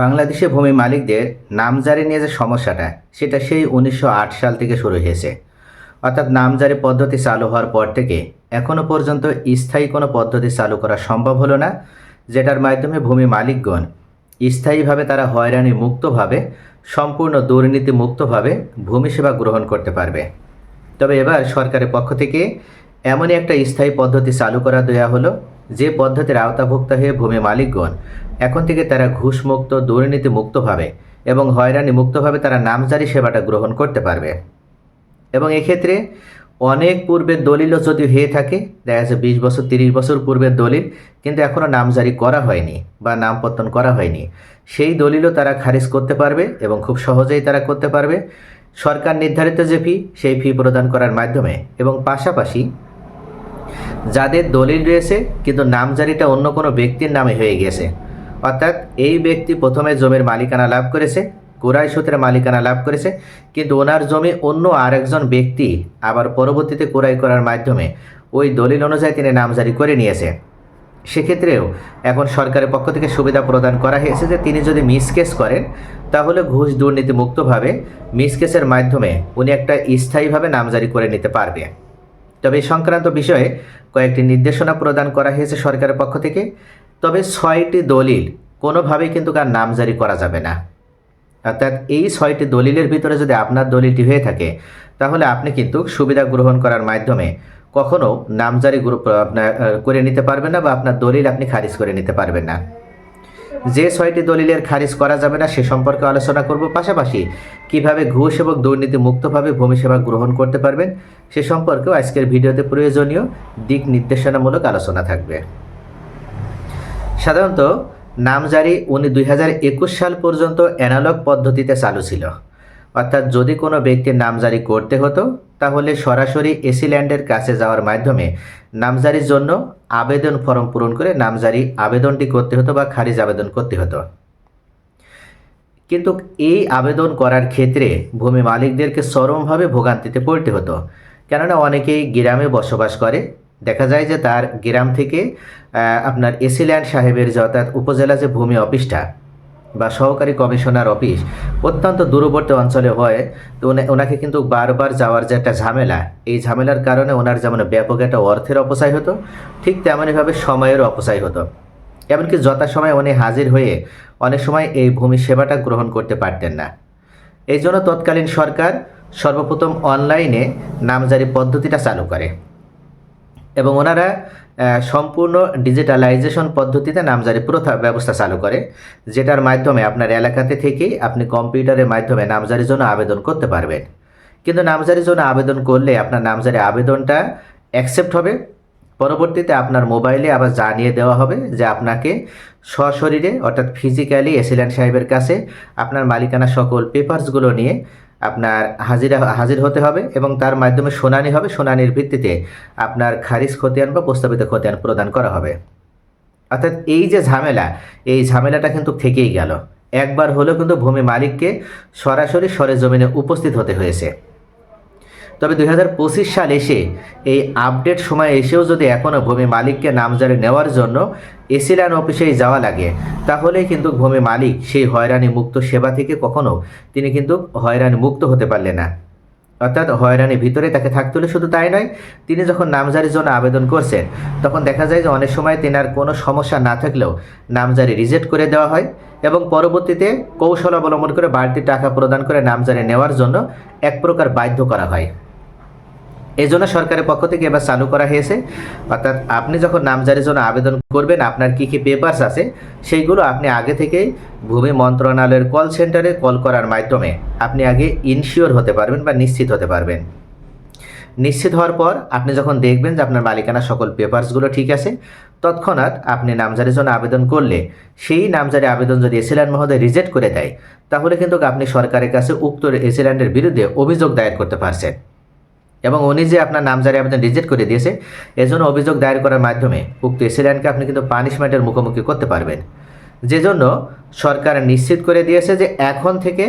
বাংলাদেশে ভূমি মালিকদের নামজারি নিয়ে যে সমস্যাটা, সেটা সেই উনিশশো আট সাল থেকে শুরু হয়েছে। অর্থাৎ নামজারি পদ্ধতি চালু হওয়ার পর থেকে এখনও পর্যন্ত স্থায়ী কোনো পদ্ধতি চালু করা সম্ভব হলো না, যেটার মাধ্যমে ভূমি মালিকগণ স্থায়ীভাবে তারা হয়রানি মুক্তভাবে, সম্পূর্ণ দুর্নীতি মুক্তভাবে ভূমি সেবা গ্রহণ করতে পারবে। তবে এবার সরকারের পক্ষ থেকে এমনই একটা স্থায়ী পদ্ধতি চালু করা দেওয়া হলো। যে পদ্ধতির আওতাভুক্ত হয়ে ভূমি মালিকগণ, এখন থেকে তারা ঘুষমুক্ত দুর্নীতি মুক্তভাবে এবং হয়রানি মুক্তভাবে তারা নামজারি সেবাটা গ্রহণ করতে পারবে। এবং এক্ষেত্রে অনেক পূর্বের দলিলও যদি হয়ে থাকে, দেখা যাচ্ছে বিশ বছর, তিরিশ বছর পূর্বের দলিল, কিন্তু এখনও নামজারি করা হয়নি বা নামপত্তন করা হয়নি। সেই দলিলও তারা খারিজ করতে পারবে এবং খুব সহজেই তারা করতে পারবে। সরকার নির্ধারিত যে ফি সেই ফি প্রদান করার মাধ্যমে। এবং পাশাপাশি যাদের দলিল রয়েছে, কিন্তু নামজারিটা অন্য কোনো ব্যক্তির নামে হয়ে গেছে অর্থাৎ এই ব্যক্তি প্রথমে জমির মালিকানা লাভ করেছে কোরাই সূত্রে মালিকানা লাভ করেছে, কিন্তু ওনার জমি অন্য আরেকজন ব্যক্তি আবার পরবর্তীতে কোরাই করার মাধ্যমে ওই দলিল অনুযায়ী তিনি নামজারি করে নিয়েছে। সেক্ষেত্রেও এখন সরকারের পক্ষ থেকে সুবিধা প্রদান করা হয়েছে যে তিনি যদি মিসকেস করেন, তাহলে ঘুষ দুর্নীতিমুক্তভাবে মিসকেসের মাধ্যমে উনি একটা স্থায়ীভাবে নামজারি করে নিতে পারবে। তবে এই সংক্রান্ত বিষয়ে কয়েকটি নির্দেশনা প্রদান করা হয়েছে সরকারের পক্ষ থেকে। তবে ছয়টি দলিল কোনোভাবেই কিন্তু কার নামজারি করা যাবে না। অর্থাৎ এই ছয়টি দলিলের ভিতরে যদি আপনার দলিলটি হয়ে থাকে, তাহলে আপনি কিন্তু সুবিধা গ্রহণ করার মাধ্যমে কখনো নামজারি গ্রুপ আপনার করে নিতে পারবেন না বা আপনার দলিল আপনি খারিজ করে নিতে পারবেন না। যে ছয়টি দলিলের খারিজ করা যাবে না সে সম্পর্কে আলোচনা করব পাশাপাশি কীভাবে ঘুষ এবং দুর্নীতি মুক্তভাবে ভূমি সেবা গ্রহণ করতে পারবেন সে সম্পর্কেও আজকের ভিডিওতে প্রয়োজনীয় দিক নির্দেশনামূলক আলোচনা থাকবে। সাধারণত নামজারি উনি দুই হাজার একুশ সাল পর্যন্ত অ্যানালগ পদ্ধতিতে চালু ছিল। অর্থাৎ যদি কোনো ব্যক্তির নামজারি করতে হতো, তাহলে সরাসরি এসিল্যান্ডের কাছে যাওয়ার মাধ্যমে নামজারির জন্য আবেদন ফর্ম পূরণ করে নামজারি আবেদনটি করতে হতো বা খারিজ আবেদন করতে হতো। কিন্তু এই আবেদন করার ক্ষেত্রে ভূমি মালিকদেরকে চরমভাবে ভোগান্তিতে পড়তে হতো। কেননা অনেকেই গ্রামে বসবাস করে। দেখা যায় যে তার গ্রাম থেকে আপনার এসিল্যান্ড সাহেবের যে অর্থাৎ উপজেলা যে ভূমি অফিসটা বা সহকারী কমিশনার অফিস অত্যন্ত দূরবর্তী অঞ্চলে হয় তো ওনাকে কিন্তু বারবার যাওয়ার যে একটা ঝামেলা, এই ঝামেলার কারণে ওনার যেমন ব্যাপক একটা অর্থের অপচয় হতো, ঠিক তেমনইভাবে সময়ের অপচয় হতো। এমনকি যথাসময়ে উনি হাজির হয়ে অনেক সময় এই ভূমি সেবাটা গ্রহণ করতে পারতেন না। এই জন্য তৎকালীন সরকার সর্বপ্রথম অনলাইনে নামজারি পদ্ধতিটা চালু করে। এবং ওনারা সম্পূর্ণ ডিজিটালাইজেশন পদ্ধতিতে নামজারি প্রথা ব্যবস্থা চালু করে, যেটার মাধ্যমে আপনার এলাকাতে থেকেই আপনি কম্পিউটারের মাধ্যমে নামজারির জন্য আবেদন করতে পারবেন। কিন্তু নামজারির জন্য আবেদন করলে আপনার নামজারি আবেদনটা অ্যাকসেপ্ট হবে। পরবর্তীতে আপনার মোবাইলে আবার জানিয়ে দেওয়া হবে যে আপনাকে সশরীরে, অর্থাৎ ফিজিক্যালি এসিল্যান্ড সাহেবের কাছে আপনার মালিকানা সকল পেপারসগুলো নিয়ে আপনার হাজিরা, হাজির হতে হবে এবং তার মাধ্যমে শুনানি হবে। শুনানির ভিত্তিতে আপনার খারিজ খতিয়ান বা প্রস্তাবিত খতিয়ান প্রদান করা হবে। অর্থাৎ এই যে ঝামেলা, এই ঝামেলাটা কিন্তু থেকেই গেল। একবার হলেও কিন্তু ভূমি মালিককে সরাসরি সরেজমিনে উপস্থিত হতে হয়েছে। তবে দুই হাজার পঁচিশ সাল এসে এই আপডেট সময় এসেও যদি এখনও ভূমি মালিককে নামজারি নেওয়ার জন্য এসিল্যান্ড অফিসেই যাওয়া লাগে। তাহলেই কিন্তু ভূমি মালিক, সেই হয়রানি মুক্ত সেবা থেকে কখনো তিনি কিন্তু হয়রানি মুক্ত হতে পারলেন না। অর্থাৎ হয়রানির ভিতরে তাকে থাকতে হলে শুধু তাই নয়, তিনি যখন নামজারির জন্য আবেদন করছেন, তখন দেখা যায় যে অনেক সময় তেনার কোনো সমস্যা না থাকলেও নামজারি রিজেক্ট করে দেওয়া হয় এবং পরবর্তীতে কৌশল অবলম্বন করে বাড়তি টাকা প্রদান করে নামজারি নেওয়ার জন্য এক প্রকার বাধ্য করা হয়। এই জন্য সরকারের পক্ষ থেকে এবার চালু করা হয়েছে। অর্থাৎ আপনি যখন নামজারির জন্য আবেদন করবেন, আপনার কী কী পেপারস আছে, সেইগুলো আপনি আগে থেকেই ভূমি মন্ত্রণালয়ের কল সেন্টারে কল করার মাধ্যমে আপনি আগে ইনশিওর হতে পারবেন বা নিশ্চিত হতে পারবেন। নিশ্চিত হওয়ার পর আপনি যখন দেখবেন যে আপনার মালিকানা সকল পেপারসগুলো ঠিক আছে, তৎক্ষণাৎ আপনি নামজারির জন্য আবেদন করলে সেই নামজারি আবেদন যদি এসিল্যান্ড মহোদয় রিজেক্ট করে দেয়, তাহলে কিন্তু আপনি সরকারের কাছে উক্ত এসিল্যান্ডের বিরুদ্ধে অভিযোগ দায়ের করতে পারছেন। এবং উনি যে আপনার নামজারি আবেদন রিজেক্ট করে দিয়েছে, এজন্য অভিযোগ দায়ের করার মাধ্যমে উক্ত এসিল্যান্ডকে আপনি কিন্তু পানিশমেন্টের মুখোমুখি করতে পারবেন। যে জন্য সরকার নিশ্চিত করে দিয়েছে যে এখন থেকে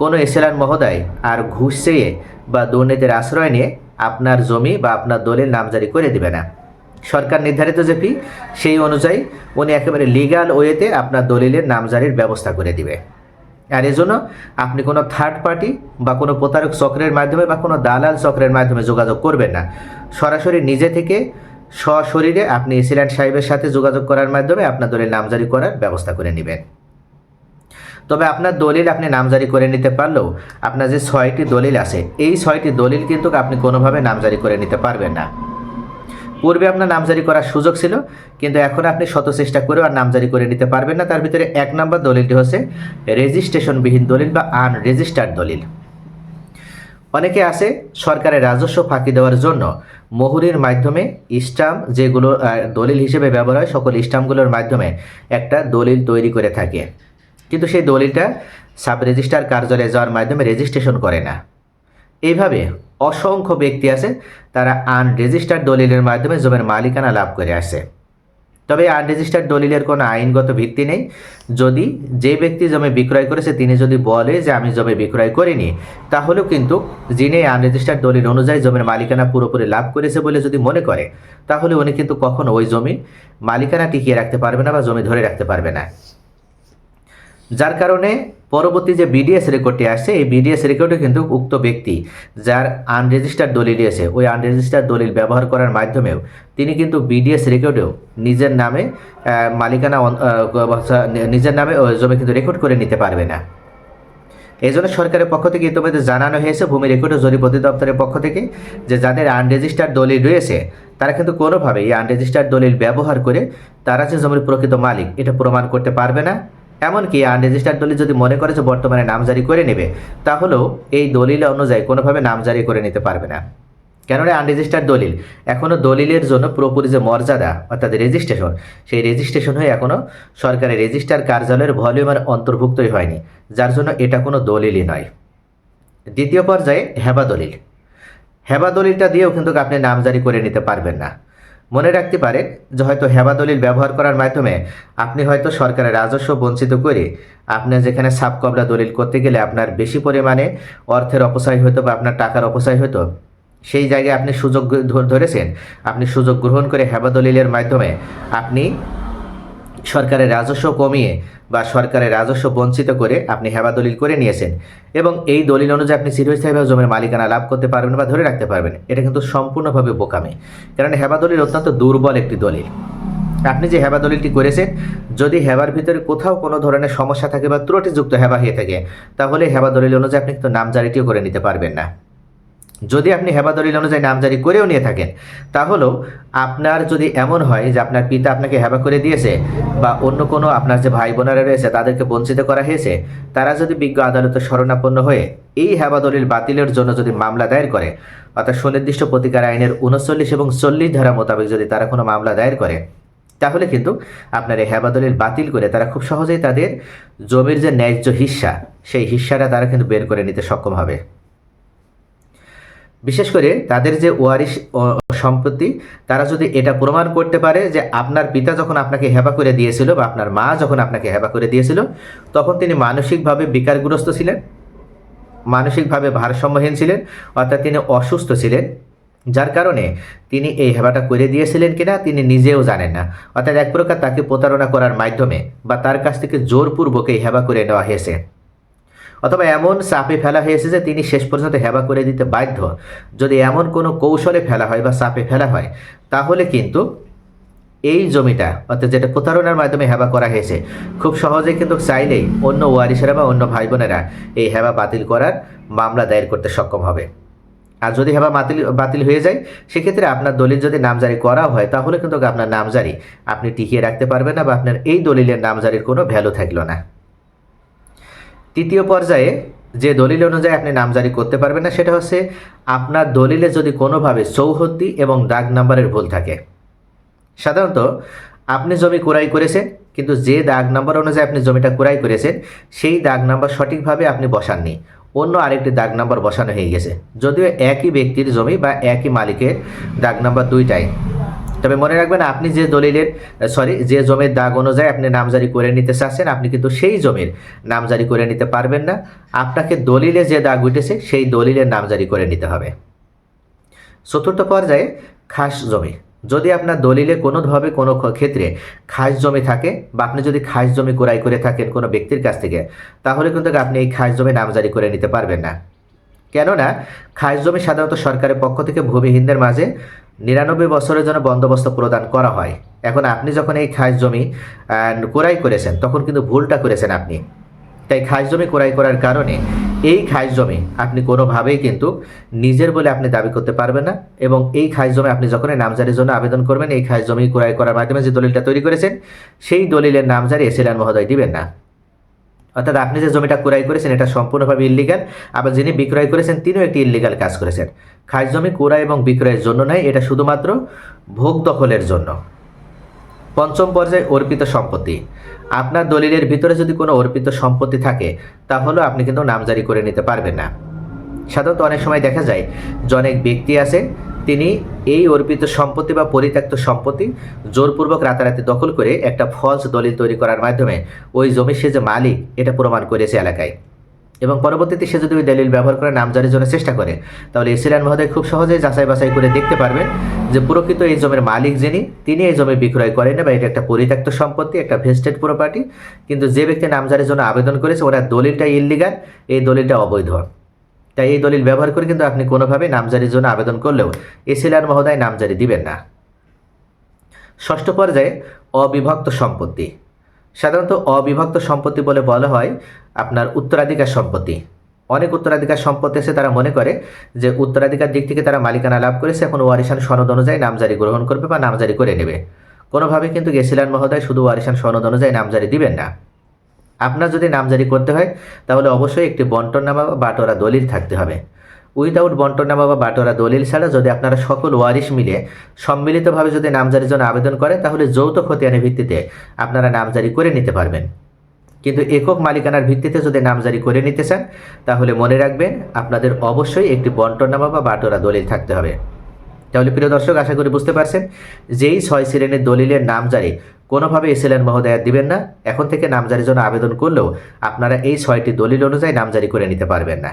কোনো এসিল্যান্ড মহোদয় আর ঘুষ চেয়ে বা দুর্নীতির আশ্রয় নিয়ে আপনার জমি বা আপনার দলিল নামজারি করে দিবে না। সরকার নির্ধারিত যে ফি সেই অনুযায়ী উনি একেবারে লিগাল ওয়েতে আপনার দলিলের নামজারির ব্যবস্থা করে দিবে। আর এজন্য আপনি কোনো থার্ড পার্টি বা কোনো প্রতারক চক্রের মাধ্যমে বা কোনো দালাল চক্রের মাধ্যমে যোগাযোগ করবেন না। সরাসরি নিজে থেকে সশরীরে আপনি এসিল্যান্ড সাহেবের সাথে যোগাযোগ করার মাধ্যমে আপনার দলিল নামজারি করার ব্যবস্থা করে নেবেন। তবে আপনার দলিল আপনি নামজারি করে নিতে পারলেও আপনার যে ছয়টি দলিল আছে, এই ছয়টি দলিল কিন্তু আপনি কোনোভাবে নামজারি করে নিতে পারবেন না। পূর্বে আপনার নামজারি করার সুযোগ ছিল, কিন্তু এখন আপনি শত চেষ্টা করেও আর নামজারি করে নিতে পারবেন না। তার ভিতরে এক নম্বর দলিলটি হচ্ছে, রেজিস্ট্রেশনবিহীন দলিল বা আনরেজিস্টার্ড দলিল। অনেকে আছে সরকারের রাজস্ব ফাঁকি দেওয়ার জন্য মহুরির মাধ্যমে স্টাম্প যেগুলো দলিল হিসেবে ব্যবহার হয়, সকল স্টাম্পগুলোর মাধ্যমে একটা দলিল তৈরি করে থাকে। কিন্তু সেই দলিলটা সাব রেজিস্ট্রার কার্যালয়ে যাওয়ার মাধ্যমে রেজিস্ট্রেশন করে না। এইভাবে অসংখ্য ব্যক্তি আছে, তারা আনরেজিস্টার্ড দলিলের মাধ্যমে জমির মালিকানা লাভ করে আসে তবে আনরেজিস্টার্ড দলিলের কোনো আইনগত ভিত্তি নেই। যদি যে ব্যক্তি জমি বিক্রয় করেছে, তিনি যদি বলে যে আমি জমি বিক্রয় করিনি, তাহলেও কিন্তু যিনি আনরেজিস্টার্ড দলিল অনুযায়ী জমির মালিকানা পুরোপুরি লাভ করেছে বলে যদি মনে করে, তাহলে উনি কিন্তু কখনো ওই জমি মালিকানা টিকিয়ে রাখতে পারবে না বা জমি ধরে রাখতে পারবে না। যার কারণে পরবর্তী যে বিডিএস রেকর্ডটি আসছে, এই বিডিএস রেকর্ডে কিন্তু উক্ত ব্যক্তি যার আনরেজিস্টার্ড দলিল আছে ওই আনরেজিস্টার্ড দলিল ব্যবহার করার মাধ্যমেও তিনি কিন্তু বিডিএস রেকর্ডেও নিজের নামে মালিকানা নিজের নামে জমি কিন্তু রেকর্ড করে নিতে পারবে না। এই জন্য সরকারের পক্ষ থেকে ইতিমধ্যে জানানো হয়েছে, ভূমি রেকর্ড ও জরিপ অধিদপ্তরের পক্ষ থেকে যে যাদের আনরেজিস্টার্ড দলিল রয়েছে, তারা কিন্তু কোনোভাবে এই আনরেজিস্টার্ড দলিল ব্যবহার করে তারা যে জমির প্রকৃত মালিক, এটা প্রমাণ করতে পারবে না। এমনকি আনরেজিস্টার্ড দলিল যদি মনে করে যে বর্তমানে নামজারি করে নেবে, তাহলেও এই দলিল অনুযায়ী কোনোভাবে নামজারি করে নিতে পারবে না। কেননা আনরেজিস্টার্ড দলিল এখনও দলিলের জন্য পুরোপুরি যে মর্যাদা, অর্থাৎ রেজিস্ট্রেশন, সেই রেজিস্ট্রেশন হয়ে এখনও সরকারি রেজিস্টার কার্যালয়ের ভলিউমের অন্তর্ভুক্তই হয়নি, যার জন্য এটা কোনো দলিলই নয়। দ্বিতীয় পর্যায়ে হেবা দলিল। হেবা দলিলটা দিয়েও কিন্তু আপনি নামজারি করে নিতে পারবেন না। মনে রাখতে পারেন যে হয়তো হেবা দলিল ব্যবহার করার মাধ্যমে আপনি হয়তো সরকারের রাজস্ব বঞ্চিত করে আপনার যেখানে সাবকবলা দলিল করতে গেলে আপনার বেশি পরিমাণে অর্থের অপচয় হতো বা আপনার টাকার অপচয় হতো, সেই জায়গায় আপনি সুযোগ ধরেছেন। আপনি সুযোগ গ্রহণ করে হেবা দলিলের মাধ্যমে আপনি সরকারের রাজস্ব কমিয়ে বা সরকারের রাজস্ব বঞ্চিত করে আপনি হেবা দলিল করে নিয়েছেন এবং এই দলিল অনুযায়ী আপনি চিরস্থায়ীভাবে জমির মালিকানা লাভ করতে পারবেন বা ধরে রাখতে পারবেন, এটা কিন্তু সম্পূর্ণভাবে বোকামি। কারণ হেবা দলিল অত্যন্ত দুর্বল একটি দলিল। আপনি যে হেবা দলিলটি করেছেন, যদি হেবার ভিতরে কোথাও কোনো ধরনের সমস্যা থাকে বা ত্রুটিযুক্ত হেবা হয়ে থাকে, তাহলে হেবা দলিল অনুযায়ী আপনি কিন্তু নামজারিটিও করে নিতে পারবেন না। যদি আপনি হেবা দলিল অনুযায়ী নামজারি করেও নিয়ে থাকেন, তাহলেও আপনার যদি এমন হয় যে আপনার পিতা আপনাকে হেবা করে দিয়েছে বা অন্য কোনো আপনার যে ভাই বোনেরা রয়েছে তাদেরকে বঞ্চিত করা হয়েছে, তারা যদি বিজ্ঞ আদালতে শরণাপন্ন হয়ে এই হেবা দলিল বাতিলের জন্য যদি মামলা দায়ের করে, অর্থাৎ সুনির্দিষ্ট প্রতিকার আইনের উনচল্লিশ এবং চল্লিশ ধারা মোতাবেক যদি তারা কোনো মামলা দায়ের করে, তাহলে কিন্তু আপনার এই হেবা দলিল বাতিল করে তারা খুব সহজেই তাদের জমির যে ন্যায্য হিস্সা, সেই হিস্সাটা তারা কিন্তু বের করে নিতে সক্ষম হবে। বিশেষ করে তাদের যে ওয়ারিশ সম্পত্তি, তারা যদি এটা প্রমাণ করতে পারে যে আপনার পিতা যখন আপনাকে হেবা করে দিয়েছিল বা আপনার মা যখন আপনাকে হেবা করে দিয়েছিল, তখন তিনি মানসিকভাবে বিকারগ্রস্ত ছিলেন, মানসিকভাবে ভারসাম্যহীন ছিলেন, অর্থাৎ তিনি অসুস্থ ছিলেন, যার কারণে তিনি এই হেবাটা করে দিয়েছিলেন কিনা তিনি নিজেও জানেন না। অর্থাৎ এক প্রকার তাকে প্রতারণা করার মাধ্যমে বা তার কাছ থেকে জোরপূর্বক এই হেবা করে নেওয়া হয়েছে। অথবা এমন চাপে ফেলা হয়েছে যে তিনি শেষ পর্যন্ত হেবা করে দিতে বাধ্য। যদি এমন কোনো কৌশলে ফেলা হয় বা চাপে ফেলা হয়, তাহলে কিন্তু এই জমিটা, অর্থাৎ যেটা প্রতারণার মাধ্যমে হেবা করা হয়েছে, খুব সহজে কিন্তু চাইলেই অন্য ওয়ারিসেরা বা অন্য ভাই বোনেরা এই হেবা বাতিল করার মামলা দায়ের করতে সক্ষম হবে। আর যদি হেবা বাতিল বাতিল হয়ে যায়, সেক্ষেত্রে আপনার দলিল যদি নামজারি করা হয়, তাহলে কিন্তু আপনার নামজারি আপনি টিকিয়ে রাখতে পারবেন না বা আপনার এই দলিলের নামজারির কোনো ভ্যালু থাকল না। তৃতীয় পর্যায়ে যে দলিল অনুযায়ী আপনি নামজারি করতে পারবেন না, সেটা হচ্ছে আপনার দলিলে যদি কোনোভাবে চৌহদ্দি এবং দাগ নাম্বারের ভুল থাকে। সাধারণত আপনি জমি ক্রয় করেছেন, কিন্তু যে দাগ নাম্বার অনুযায়ী আপনি জমিটা ক্রয় করেছেন, সেই দাগ নাম্বার সঠিকভাবে আপনি বসাননি। অন্য আরেকটি দাগ নাম্বার বসানো হয়ে গেছে। যদিও একই ব্যক্তির জমি বা একই মালিকের দাগ নাম্বার দুইটাই। তবে মনে রাখবেন, আপনি যে দলিলের সরি যে জমির দাগ অনুযায়ী আপনি নামজারি করে নিতে চাচ্ছেন, আপনি কিন্তু সেই জমির নামজারি করে নিতে পারবেন না। আপনাকে দলিলে যে দাগ উঠেছে, সেই দলিলের নামজারি করে নিতে হবে। চতুর্থ পর্যায়ে খাস জমি। যদি আপনার দলিলে কোনোভাবে কোনো ক্ষেত্রে খাস জমি থাকে বা আপনি যদি খাস জমি ক্রয় করে থাকেন কোনো ব্যক্তির কাছ থেকে, তাহলে কিন্তু আপনি এই খাস জমি নামজারি করে নিতে পারবেন না। কেননা, খাস জমি সাধারণত সরকারের পক্ষ থেকে ভূমিহীনদের মাঝে নিরানব্বই বছরের জন্য বন্দোবস্ত প্রদান করা হয়। এখন আপনি যখন এই খাস জমি ক্রয় করেছেন, তখন কিন্তু ভুলটা করেছেন আপনি। তাই খাস জমি ক্রয় করার কারণে এই খাস জমি আপনি কোনোভাবেই কিন্তু নিজের বলে আপনি দাবি করতে পারবেন না এবং এই খাস জমি আপনি যখন নামজারির জন্য আবেদন করবেন, এই খাস জমি ক্রয় করার মাধ্যমে যে দলিলটা তৈরি করেছেন, সেই দলিলের নামজারি এসিলান মহোদয় দিবেন না। অর্থাৎ আপনি যে জমিটা ক্রয় করেছেন, এটা সম্পূর্ণভাবে ইল্লিগাল আবার যিনি বিক্রয় করেছেন, তিনিও একটি ইল্লিগাল কাজ করেছেন। খাস জমি ক্রয় এবং বিক্রয়ের জন্য নয়, এটা শুধুমাত্র ভোগ দখলের জন্য। পঞ্চম পর্যায়ে, অর্পিত সম্পত্তি। আপনার দলিলের ভিতরে যদি কোনো অর্পিত সম্পত্তি থাকে তাহলেও আপনি কিন্তু নামজারি করে নিতে পারবেন না। সাধারণত অনেক সময় দেখা যায় যে অনেক ব্যক্তি আছে তিনি এই অর্পিত সম্পত্তি বা পরিত্যক্ত সম্পত্তি জোরপূর্বক রাতারাতি দখল করে একটা ফলস দলিল তৈরি করার মাধ্যমে ওই জমির সে যে মালিক, এটা প্রমাণ করেছে এলাকায়। এবং পরবর্তীতে সে যদি ওই দলিল ব্যবহার করে নামজারির জন্য চেষ্টা করে, তাহলে এসিলান মহোদয় খুব সহজেই যাচাই বাছাই করে দেখতে পারবেন যে প্রকৃত এই জমির মালিক যিনি, তিনি এই জমি বিক্রয় করেন বা এটা একটা পরিত্যক্ত সম্পত্তি, একটা ভেস্টেড প্রপার্টি কিন্তু যে ব্যক্তি নামজারির জন্য আবেদন করেছে, ওনার দলিলটা ইল্লিগাল এই দলিলটা অবৈধ। তাই এই দলিল ব্যবহার করে কিন্তু আপনি কোনোভাবেই নামজারির জন্য আবেদন করলেও এসিলার মহোদয় নামজারি দিবেন না। ষষ্ঠ পর্যায়ে অবিভক্ত সম্পত্তি। সাধারণত অবিভক্ত সম্পত্তি বলে বলা হয় আপনার উত্তরাধিকার সম্পত্তি। অনেক উত্তরাধিকার সম্পত্তি এসে তারা মনে করে যে উত্তরাধিকার দিক থেকে তারা মালিকানা লাভ করেছে, এখন ওয়ারিশান সনদ অনুযায়ী নামজারি গ্রহণ করবে বা নামজারি করে নেবে। কোনোভাবে কিন্তু গেছিলান মহোদয় শুধু ওয়ারিশান সনদ অনুযায়ী নামজারি দিবেন না। আপনার যদি নামজারি করতে হয়, তাহলে অবশ্যই একটি বন্টননামা বা বাটোয়ারা দলিল থাকতে হবে। উইদাউট বন্টননামা বা বাটোয়ারা দলিল ছাড়া যদি আপনারা সকল ওয়ারিশ মিলে সম্মিলিতভাবে যদি নামজারির জন্য আবেদন করেন তাহলে যৌথ খতিয়ানের ভিত্তিতে আপনারা নামজারি করে নিতে পারবেন। কিন্তু একক মালিকানার ভিত্তিতে যদি নামজারি করে নিতে চান, তাহলে মনে রাখবেন আপনাদের অবশ্যই একটি বন্টননামা বা বাটোয়ারা দলিল থাকতে হবে। তাহলে প্রিয় দর্শক, আশা করি বুঝতে পারছেন, যেই ছয় শ্রেণির দলিলের নামজারি কোনোভাবে এসএলএন মহোদয় দিবেন না। এখন থেকে নামজারির জন্য আবেদন করলেও আপনারা এই ছয়টি দলিল অনুযায়ী নামজারি করে নিতে পারবেন না।